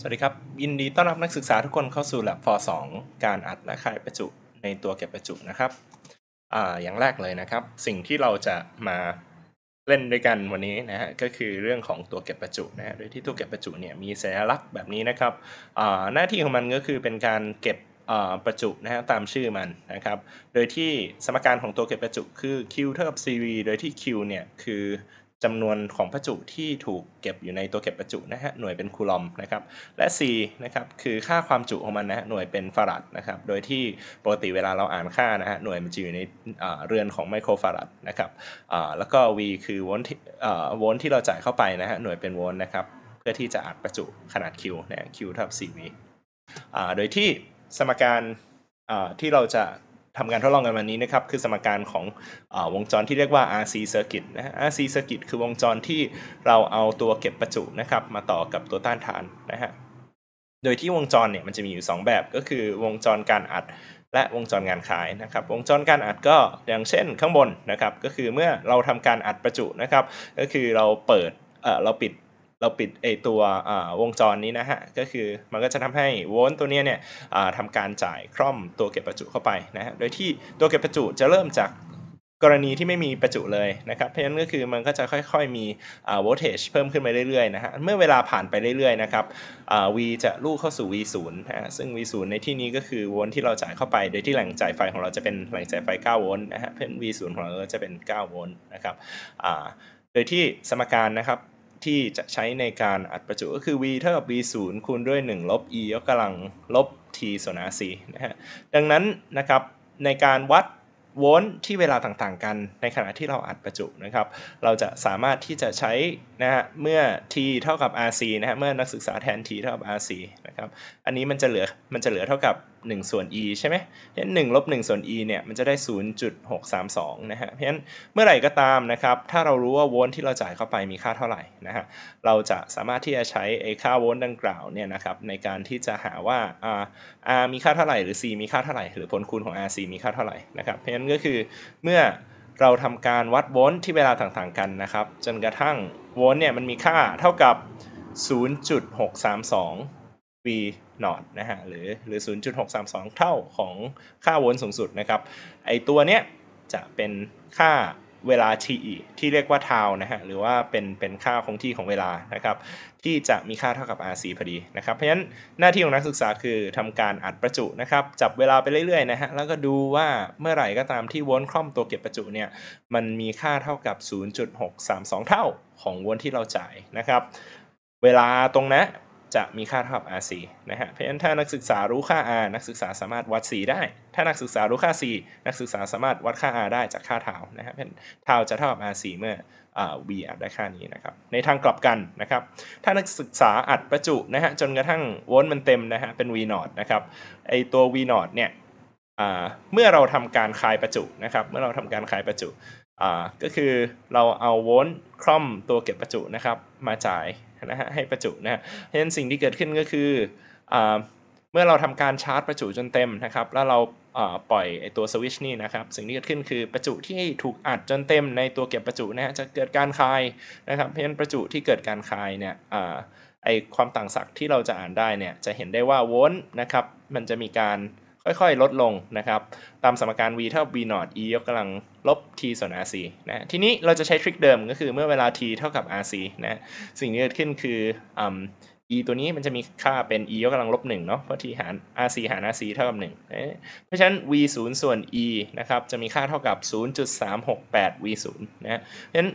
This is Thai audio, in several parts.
สวัสดีครับ ยินดีต้อนรับนักศึกษาทุกคนเข้าสู่ Lab for 2การอัดและคายประจุในตัวเก็บประจุนะครับอ่าอย่างแรกเลยนะครับ สิ่งที่เราจะมาเล่นด้วยกันวันนี้นะฮะก็คือเรื่องของตัวเก็บประจุนะฮะโดยที่ตัวเก็บประจุเนี่ยมีสัญลักษณ์แบบนี้นะครับอ่าหน้าที่ของมันก็คือเป็นการเก็บอ่าประจุนะฮะตามชื่อมันนะครับ โดยที่สมการของตัวเก็บประจุคือ Q เท่ากับ CV โดยที่ Q เนี่ยคือ จำนวนของประจุที่ถูกเก็บอยู่ในตัวเก็บประจุนะฮะหน่วยเป็นคูลอมนะครับและ C นะครับคือค่าความจุของมันนะฮะหน่วยเป็นฟาราดนะครับโดยที่ปกติเวลาเราอ่านค่านะฮะหน่วยมันจะอยู่ในเรือนของไมโครฟาราดนะครับแล้วก็ V คือโวลต์ที่อ่าโวลต์ที่เราจ่ายเข้าไปนะฮะหน่วยเป็นโวลต์นะครับเพื่อที่จะอัดประจุขนาด Q นะ Q เท่ากับ CV โดยที่สมการที่เราจะ ทำการทดลองกันวันนี้นะครับคือสมการของอวงจรที่เรียกว่า RC circuit นะ RC circuit คือวงจรที่เราเอาตัวเก็บประจุนะครับมาต่อกับตัวต้านทานนะฮะโดยที่วงจรเนี่ยมันจะมีอยู่ 2 แบบก็คือวงจรการอัดและวงจรการขายนะครับ วงจรการอัดก็อย่างเช่นข้างบนนะครับ ก็คือเมื่อเราทำการอัดประจุนะครับ ก็คือเราเปิดเออเราปิด เราปิดไอตัววงจรนี้นะฮะ ก็คือมันก็จะทำให้โวลต์ตัวนี้เนี่ยทำการจ่ายคร่อมตัวเก็บประจุเข้าไปนะฮะ โดยที่ตัวเก็บประจุจะเริ่มจากกรณีที่ไม่มีประจุเลยนะครับ เพราะฉะนั้นก็คือมันก็จะค่อยๆมีโวลเทจเพิ่มขึ้นไปเรื่อยๆนะฮะ เมื่อเวลาผ่านไปเรื่อยๆนะครับ V จะลูกเข้าสู่ V0 นะฮะ ซึ่ง V0 ในที่นี้ก็คือโวลต์ที่เราจ่ายเข้าไป โดยที่แหล่งจ่ายไฟของเราจะเป็นแหล่งจ่ายไฟ 9 โวลต์นะฮะ เพราะฉะนั้น V0 ของเราก็จะเป็น 9 โวลต์นะครับโดยที่สมการนะครับ ที่จะใช้ในการอัดประจุก็คือ v เท่ากับ v 0คูณด้วย 1 ลบ e ยกกำลังลบ t ส่วน rc นะฮะดังนั้นนะครับในการวัดโวลต์ที่เวลาต่างๆ กันในขณะที่เราอัดประจุนะครับ เราจะสามารถที่จะใช้นะฮะเมื่อ t เท่ากับ rc นะฮะเมื่อนักศึกษาแทน t เท่ากับ rc นะครับอันนี้มันจะเหลือมันจะเหลือเท่ากับ 1 ส่วน e ใช่ไหมเพราะฉะนั้น1ลบ1ส่วน e เนี่ยมันจะได้ 0.632 นะฮะ เพราะฉะนั้นเมื่อไหร่ก็ตามนะครับ ถ้าเรารู้ว่าโวลต์ที่เราจ่ายเข้าไปมีค่าเท่าไหร่นะฮะ เราจะสามารถที่จะใช้ไอ้ค่าโวลต์ดังกล่าวเนี่ยนะครับในการที่จะหาว่า R R มีค่าเท่าไหร่หรือ C มีค่าเท่าไหร่ หรือผลคูณของ RC มีค่าเท่าไหร่นะครับ เพราะฉะนั้นก็คือเมื่อเราทำการวัดโวลต์ที่เวลาต่างๆกันนะครับจนกระทั่งโวลต์เนี่ยมันมีค่าเท่ากับ 0.632 V นอตนะฮะหรือหรือ 0.632 เท่าของค่าโวลต์สูงสุดนะครับ ไอตัวเนี้ยจะเป็นค่าเวลา t ที่เรียกว่า tau นะฮะหรือว่าเป็นเป็นค่าคงที่ของเวลานะครับที่จะมีค่าเท่ากับ rc พอดีนะครับเพราะฉะนั้นหน้าที่ของนักศึกษาคือทำการอัดประจุนะครับจับเวลาไปเรื่อยๆนะฮะแล้วก็ดูว่าเมื่อไหร่ก็ตามที่โวลต์คล่อมตัวเก็บประจุเนี่ยมันมีค่าเท่ากับ 0.632 เท่าของโวลต์ที่เราจ่ายนะครับเวลาตรงนั้ จะมีค่าเท่ากับ RC นะฮะ เพราะฉะนั้นถ้านักศึกษารู้ค่า R นักศึกษาสามารถวัด C ได้ ถ้านักศึกษารู้ค่า C นักศึกษาสามารถวัดค่า R ได้จากค่าเทานะฮะเพราะฉะนั้นทาจะเท่ากับ RC เมื่อ V อัดได้ค่านี้นะครับ ในทางกลับกันนะครับ ถ้านักศึกษาอัดประจุนะฮะจนกระทั่งโวลต์มันเต็มนะฮะเป็น V 0นะครับ ไอตัว V 0เนี่ยเมื่อเราทำการคลายประจุนะครับ เมื่อเราทำการคลายประจุก็คือเราเอาโวลต์คล่อมตัวเก็บประจุนะครับมาจ่าย นะฮะให้ประจุนะฮะเพราะฉะนั้นสิ่งที่เกิดขึ้นก็คืออเมื่อเราทำการชาร์จประจุจนเต็มนะครับ แล้วเราปล่อยไอตัวสวิชนี่นะครับ สิ่งที่เกิดขึ้นคือประจุที่ถูกอัดจนเต็มในตัวเก็บประจุนะฮะจะเกิดการคลายนะครับ เพราะฉะนั้นประจุที่เกิดการคลายเนี่ยไอความต่างศักย์ที่เราจะอ่านได้เนี่ยจะเห็นได้ว่าโวลต์นะครับมันจะมีการ ค่อยๆ ลดลงนะครับ ตามสมการ v เท่า v 0 e ยกกำลังลบ t ส่วน rc นะทีนี้เราจะใช้ทริคเดิมก็คือเมื่อเวลา t เท่ากับ rc นะสิ่งที่เกิดขึ้นคืออืม e ตัวนี้มันจะมีค่าเป็น e ยกกำลังลบ1เนาะเพราะ t หาร rc หาร rc เท่ากับ1เอ๊ะเพราะฉะนั้น v 0ส่วน e นะครับจะมีค่าเท่ากับ 0.368 v 0นะเพราะฉะนั้น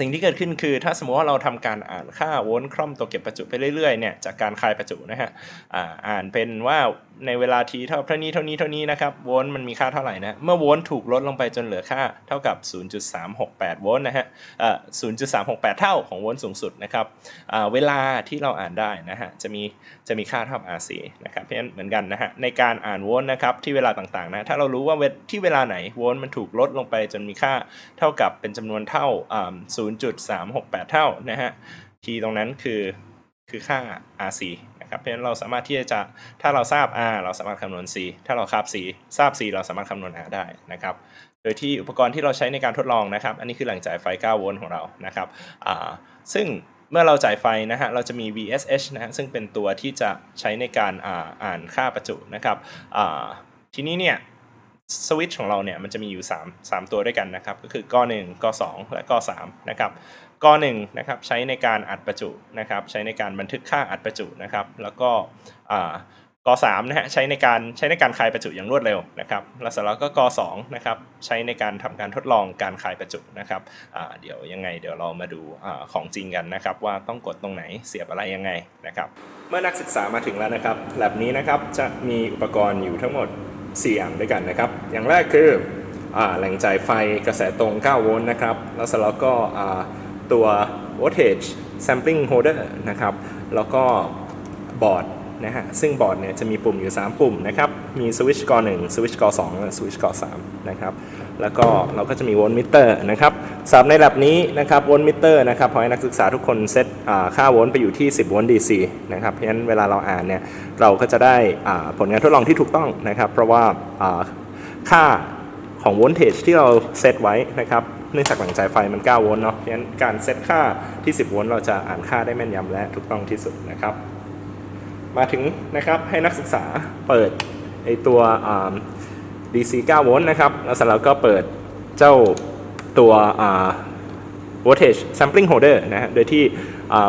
สิ่งที่เกิดขึ้นคือถ้าสมมติว่าเราทำการอ่านค่าโวลต์คล่อมตัวเก็บประจุไปเรื่อยๆเนี่ยจากการคลายประจุนะฮะอ่านเป็นว่าในเวลาทีเท่าเท่านี้เท่านี้เท่านี้นะครับโวลต์มันมีค่าเท่าไหร่นะเมื่อโวลต์ถูกลดลงไปจนเหลือค่าเท่ากับ 0.368 โวลต์นะฮะเอ่อ0.368 เท่าของโวลต์สูงสุดนะครับอ่าเวลาที่เราอ่านได้นะฮะจะมีจะมีค่าเท่ากับ RC นะครับเพราะฉะนั้นเหมือนกันนะฮะในการอ่านโวลต์นะครับที่เวลาต่างๆนะถ้าเรารู้ว่าเวที่เวลาไหนโวลต์มันถูกลดลงไปจนมีค่าเท่ากับเป็นจำนวนเท่าอ่า0.368 เท่านะฮะทีตรงนั้นคือคือค่า RC นะครับ เพราะฉะนั้นเราสามารถที่จะถ้าเราทราบ R เราสามารถคำนวณ C ถ้าเราทราบ C ทราบ C เราสามารถคำนวณ R ได้นะครับ โดยที่อุปกรณ์ที่เราใช้ในการทดลองนะครับ อันนี้คือแหล่งจ่ายไฟ 9 โวลต์ของเรานะครับซึ่งเมื่อเราจ่ายไฟนะฮะ เราจะมี VSH นะฮะ ซึ่งเป็นตัวที่จะใช้ในการอ่านค่าประจุนะครับทีนี้เนี่ย สวิตช์ของเราเนี่ยมันจะมีอยู่ 3 3 ตัวด้วยกันนะครับก็คือก1ก2และก3นะครับก1นะครับใช้ในการอัดประจุนะครับใช้ในการบันทึกค่าอัดประจุนะครับแล้วก็อ่าก3นะฮะใช้ในการใช้ในการคายประจุอย่างรวดเร็วนะครับแล้วเสร็จแล้วก็ก2นะครับใช้ในการทำการทดลองการคายประจุนะครับอ่าเดี๋ยวยังไงเดี๋ยวเรามาดูอาของจริงกันนะครับว่าต้องกดตรงไหนเสียบอะไรยังไงนะครับเมื่อนักศึกษามาถึงแล้วนะครับแลบนี้นะครับจะมีอุปกรณ์อยู่ทั้งหมด 4อย่างด้วยกันนะครับ อย่างแรกคืออแหล่งจ่ายไฟกระแสตรง 9 โวลต์นะครับ แล้วเสร็จแล้วก็ตัว voltage sampling holder นะครับ แล้วก็บอร์ด นะฮะ ซึ่งบอร์ดเนี่ยจะมีปุ่มอยู่ 3 ปุ่มนะครับ มีสวิตช์กอ1สวิตช์ก2และสวิตช์กอ3นะครับ แล้วก็เราก็จะมีโวลต์มิเตอร์นะครับสำหรับในแลบนี้นะครับโวลต์มิเตอร์นะครับขอให้นักศึกษาทุกคนเซตค่าโวลต์ไปอยู่ที่ 10 โวลต์ DC นะครับ เพราะฉะนั้นเวลาเราอ่านเนี่ยเราก็จะได้ผลงานทดลองที่ถูกต้องนะครับ เพราะว่าค่าของโวลต์เทจที่เราเซตไว้นะครับเนื่องจากหลังจ่ายไฟมัน 9 โวลต์เนาะ เพราะฉะนั้นการเซตค่าที่ 10 โวลต์เราจะอ่านค่าได้แม่นยำและถูกต้องที่สุดนะครับ มาถึงนะครับให้นักศึกษาเปิดไอตัว DC 9โวลต์นะครับ แล้วเสร็จแล้วก็เปิดเจ้าตัว voltage sampling holder นะฮะ โดยที่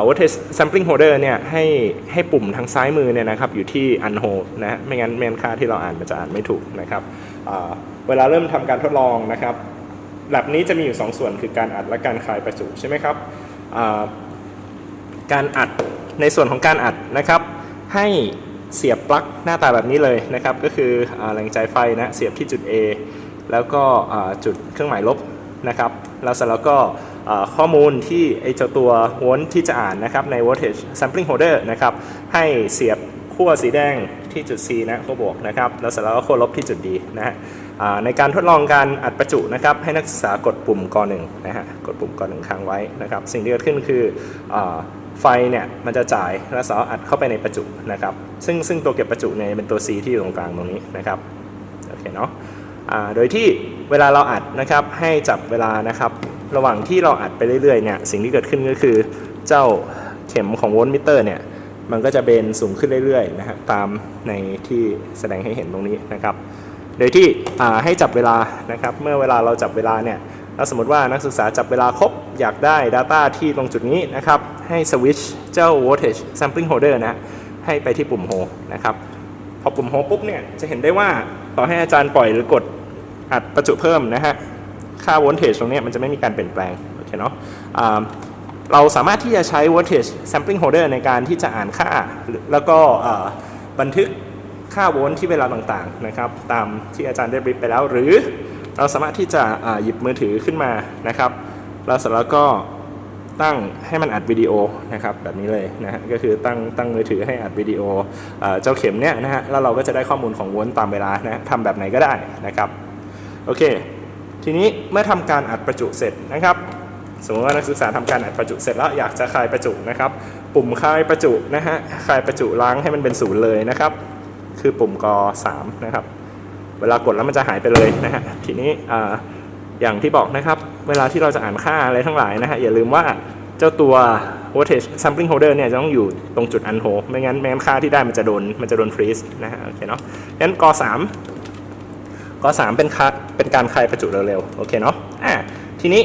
voltage sampling holder เนี่ยให้ให้ปุ่มทางซ้ายมือเนี่ยนะครับอยู่ที่ unhold นะฮะ ไม่งั้นไม่งั้นค่าที่เราอ่านมันจะอ่านไม่ถูกนะครับ เวลาเริ่มทำการทดลองนะครับแลบนี้จะมีอยู่ 2 ส่วนคือการอัดและการคลายประจุใช่ไหมครับ การอัดในส่วนของการอัดนะครับ ให้เสียบปลั๊กหน้าตาแบบนี้เลยนะครับ ก็คืออแหล่งจ่ายไฟนะเสียบที่จุด A แล้วก็จุดเครื่องหมายลบนะครับ แล้วเสร็จแล้วก็ข้อมูลที่ไอเจ้าตัววอนที่จะอ่านนะครับใน voltage sampling holder นะครับ ให้เสียบขั้วสีแดงที่จุด C นะขั้วบวกนะครับ แล้วเสร็จแล้วก็ขั้วลบที่จุด D นะฮะ ในการทดลองการอัดประจุนะครับให้นักศึกษากดปุ่มกหนึ่งนะฮะกดปุ่มกหนึ่งค้างไว้นะครับ สิ่งที่เกิดขึ้นคืออไฟเนี่ยมันจะจ่ายแล้วสาอัดเข้าไปในประจุนะครับ ซึ่งซึ่งตัวเก็บประจุเนี่ยเป็นตัว C ที่อยู่ตรงกลางตรงนี้นะครับโอเคเนาะโดยที่เวลาเราอัดนะครับให้จับเวลานะครับ ระหว่างที่เราอัดไปเรื่อยๆเนี่ยสิ่งที่เกิดขึ้นก็คือเจ้าเข็มของโวลต์มิเตอร์เนี่ยมันก็จะเบนสูงขึ้นเรื่อยๆนะฮะตามในที่แสดงให้เห็นตรงนี้นะครับ โดยที่ให้จับเวลานะครับ เมื่อเวลาเราจับเวลาเนี่ยถ้าสมมติว่านักศึกษาจับเวลาครบ อยากได้ Data ที่ตรงจุดนี้นะครับ ให้สวิชเจ้า voltage sampling holder นะให้ไปที่ปุ่ม hold นะครับพอปุ่ม hold ปุ๊บเนี่ยจะเห็นได้ว่าต่อให้อาจารย์ปล่อยหรือกดอัดประจุเพิ่มนะฮะค่า voltage ตรงนี้มันจะไม่มีการเปลี่ยนแปลงโอเคเนาะเราสามารถที่จะใช้ voltage sampling holder ในการที่จะอ่านค่า แล้วก็บันทึก ค่าโวลต์ที่เวลาต่างๆนะครับ ตามที่อาจารย์ได้บริฟไปแล้ว หรือเราสามารถที่จะหยิบมือถือขึ้นมานะครับ แล้วเสร็จแล้วก็ตั้งให้มันอัดวิดีโอนะครับแบบนี้เลยนะฮะก็คือตั้งตั้งมือถือให้อัดวิดีโออเจ้าเข็มเนี่ยนะฮะแล้วเราก็จะได้ข้อมูลของโวลต์ตามเวลานะทำแบบไหนก็ได้นะครับโอเค ทีนี้เมื่อทำการอัดประจุเสร็จนะครับ สมมติว่านักศึกษาทำการอัดประจุเสร็จแล้วอยากจะคลายประจุนะครับ ปุ่มคลายประจุนะฮะคลายประจุล้างให้มันเป็นศูนย์เลยนะครับ คือปุ่มก3นะครับ เวลากดแล้วมันจะหายไปเลยนะฮะ ทีนี้ออย่างที่บอกนะครับ เวลาที่เราจะอ่านค่าอะไรทั้งหลายนะฮะ อย่าลืมว่าเจ้าตัว voltage sampling holder เนี่ยจะต้องอยู่ตรงจุด unhold ไม่งั้นไม่งั้นค่าที่ได้มันจะโดนมันจะโดน freeze นะฮะ โอเคเนาะงั้นก3ก็3เป็นค่าเป็นการคลายประจุเร็วๆ โอเคเนาะ อ่า ทีนี้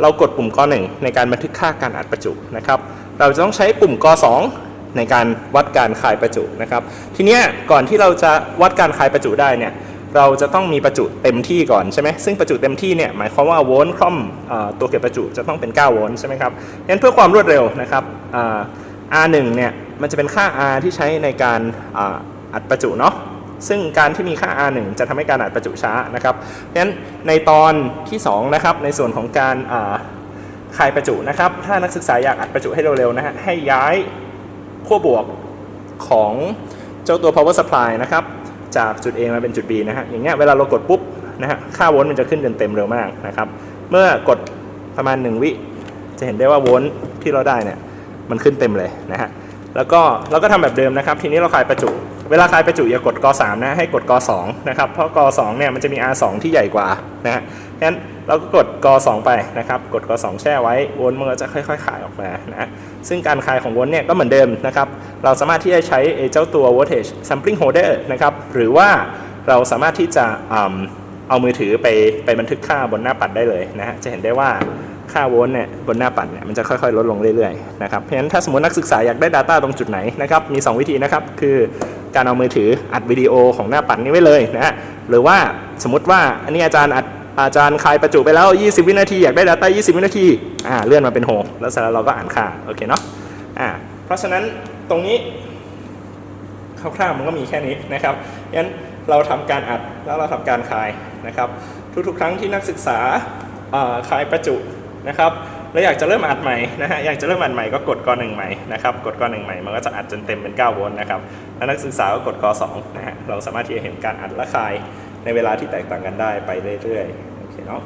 เรากดปุ่มก1ในการบันทึกค่าการอัดประจุนะครับ เราจะต้องใช้ปุ่มก2 ในการวัดการคลายประจุนะครับ ทีเนี้ยก่อนที่เราจะวัดการคลายประจุได้เนี่ยเราจะต้องมีประจุเต็มที่ก่อนใช่ไหมซึ่งประจุเต็มที่เนี่ยหมายความว่าโวลต์คล่อมตัวเก็บประจุจะต้องเป็น 9 โวลต์ใช่ไหมครับงั้นเพื่อความรวดเร็วนะครับ R1 เนี่ยมันจะเป็นค่า R ที่ใช้ในการอัดประจุเนาะซึ่งการที่มีค่า R1 จะทำให้การอัดประจุช้านะครับเพราะฉะนั้นในตอนที่2นะครับในส่วนของการคลายประจุนะครับ ถ้านักศึกษาอยากอัดประจุให้เร็วๆนะฮะให้ย้าย ขั้วบวกของเจ้าตัว power supply นะครับ จากจุด A มาเป็นจุด B นะฮะ อย่างเงี้ยเวลาเรากดปุ๊บนะฮะ ค่าโวลต์มันจะขึ้นเต็มเร็วมากนะครับ เมื่อกดประมาณ 1 วิ จะเห็นได้ว่าโวลต์ที่เราได้เนี่ย มันขึ้นเต็มเลยนะฮะ แล้วก็เราก็ทำแบบเดิมนะครับ ทีนี้เราคลายประจุ เวลาคลายประจุอย่ากดก3นะให้กดก2นะครับเพราะก2เนี่ยมันจะมี R2 ที่ใหญ่กว่านะฮะงั้นเราก็กดก2ไปนะครับกดก2แช่ไว้วลต์มันก็จะค่อยๆคลายออกมานะซึ่งการคลายของวลต์เนี่ยก็เหมือนเดิมนะครับเราสามารถที่จะใช้เจ้าตัว voltage sampling holder นะครับหรือว่าเราสามารถที่จะเอามือถือไปไปบันทึกค่าบนหน้าปัดได้เลยนะฮะจะเห็นได้ว่าค่าโวลต์เนี่ยบนหน้าปัดเนี่ยมันจะค่อยๆ ลดลงเรื่อยๆนะครับเพราะฉะนั้นถ้าสมมตินักศึกษาอยากได้ Data ตรงจุดไหนนะครับมี 2 วิธีนะครับ คือ การเอามือถืออัดวิดีโอของหน้าปัดนี้ไว้เลยนะฮะหรือว่าสมมติว่าอันนี้อาจารย์อัดอาจารย์คลายประจุไปแล้ว 20 วินาทีอยากได้ Data 20 วินาทีอ่าเลื่อนมาเป็นโฮแล้วเสร็จแล้วเราก็อ่านค่าโอเคเนาะอ่าเพราะฉะนั้นตรงนี้คร่าวๆมันก็มีแค่นี้นะครับงั้นเราทำการอัดแล้วเราทำการคลายนะครับ ทุกๆ ครั้งที่นักศึกษาอ่อคลายประจุนะครับ แล้วอยากจะเริ่มอัดใหม่นะฮะอยากจะเริ่มอัดใหม่ก็กดกหนึ่งใหม่นะครับกดกหนึ่งใหม่มันก็จะอัดจนเต็มเป็น9โวลต์นะครับแล้วนักศึกษาก็กดกสองนะฮะเราสามารถที่จะเห็นการอัดและคลายในเวลาที่แตกต่างกันได้ไปเรื่อยๆโอเคเนาะ